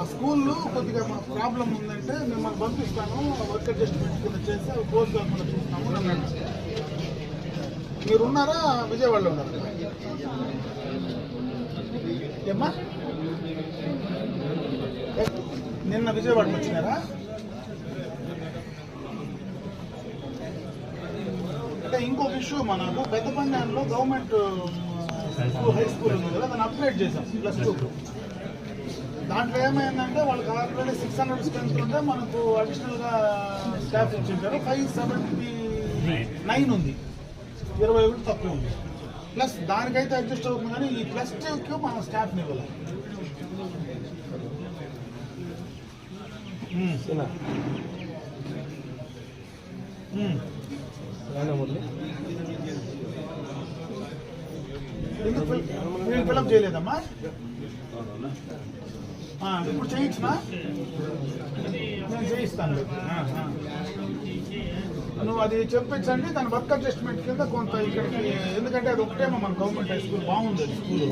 ఆ స్కూల్లో కొద్దిగా మా ప్రాబ్లం ఉందంటే మిమ్మల్ని పంపిస్తాను వర్క్ అడ్జస్ట్మెంట్ కింద చేసి అవి క్లోజ్ కాకుండా చూస్తాము. అని మీరు ఉన్నారా విజయవాడలో ఉన్నారా? ఏమ్మా? నిన్న విజయవాడకి వచ్చినారా? అంటే ఇంకొక ఇష్యూ మనకు పెద్ద గవర్నమెంట్ హై స్కూల్ ఉంది కదా దాన్ని అప్గ్రేడ్ చేశాం ప్లస్ టూ. దాంట్లో ఏమైందంటే వాళ్ళకి ఆల్రెడీ సిక్స్ హండ్రెడ్ స్ట్రెంత్ ఉంటే మనకు అడిషనల్గా స్టాఫ్ ఇచ్చింటారు ఫైవ్ సెవెంటీ నైన్ ఉంది. ఇరవై ఒకటి తక్కువ ఉంది. ప్లస్ దానికైతే అడ్జస్ట్ అవుతుంది కానీ ఈ ప్లస్ టూకి మన స్టాఫ్ని ఇవ్వాలి ఉమ్. ఉమ్. ఎందుకు ఫిల్- మీరు ఫిలప్ చేయలేదమ్మా? ఇప్పుడు చేయించునా? నేను చేయిస్తాను. నువ్వు అది చెప్పించండి దాని వర్క్ అడ్జస్ట్మెంట్ కింద కొంత ఇక్కడికి ఎందుకంటే అది ఒకటేమో మన గవర్నమెంట్ హై స్కూల్ బాగుంది స్కూలు.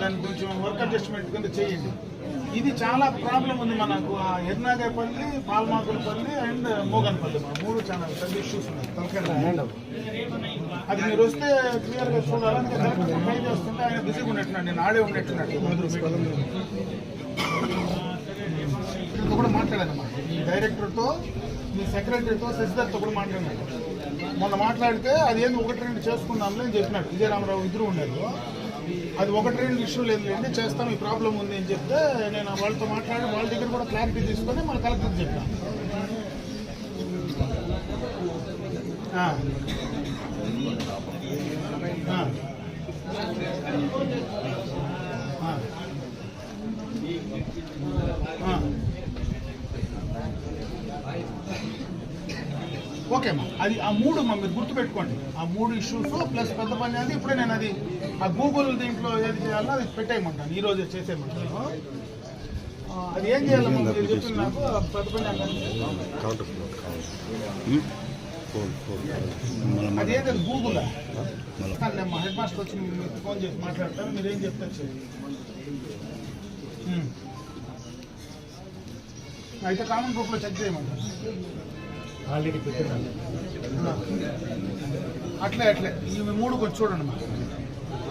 దాని కొంచెం వర్క్ అడ్జస్ట్మెంట్ కింద చేయండి. ఇది చాలా ప్రాబ్లం ఉంది మనకు. ఆ ఎర్నాగేపల్లి పాల్మాకులపల్లి అండ్ మోగన్పల్లి. మన మూడు చాలా పెద్ద ఇష్యూస్ ఉన్నాయి. అది మీరు వస్తే క్లియర్గా చూడాలని చూడాలి. అందుకే ట్రై చేస్తుంటే ఆయన బిజీగా ఉన్నట్టున్నాడు. నేను ఆడే ఉన్నట్టున్నాడు. వీళ్ళతో కూడా మాట్లాడానమాట మీ డైరెక్టర్తో మీ సెక్రటరీతో శశిధర్తో కూడా మాట్లాడినాడు మొన్న మాట్లాడితే అది ఏంది ఒకటి రెండు చేసుకుందాంలే అని చెప్పినాడు. విజయరామరావు ఇద్దరు ఉండేది అది ఒకటి రెండు ఇష్యూ లేదు లేండి చేస్తాం ఈ ప్రాబ్లం ఉంది అని చెప్తే నేను వాళ్ళతో మాట్లాడి వాళ్ళ దగ్గర కూడా క్లారిటీ తీసుకొని మన కలెక్టర్ చెప్పాను ఆ. ఆ. ఆ. ఓకే అమ్మా. అది ఆ మూడు అమ్మా మీరు గుర్తుపెట్టుకోండి. ఆ మూడు ఇష్యూస్ ప్లస్ పెద్ద పని అది ఇప్పుడే నేను అది ఆ గూగుల్ దీంట్లో ఏది చేయాలో అది పెట్టేయమంటాను. ఈ రోజే చేసేయమంటాను. అది ఏం చేయాలమ్మా మీరు చెప్పింది నాకు పెద్ద పని ఫోన్ అది ఏంటది గూగుల్ మా హెడ్ మాస్టర్ వచ్చి మీకు ఫోన్ చేసి మాట్లాడతారు మీరు ఏం చెప్తారు ఉమ్. అయితే కామన్ గ్రూప్లో చెక్ చేయమంటారు. ఆల్రెడీ పెట్టినాను అట్లే అట్లే. ఇవి మూడు కొంచెం చూడండి మా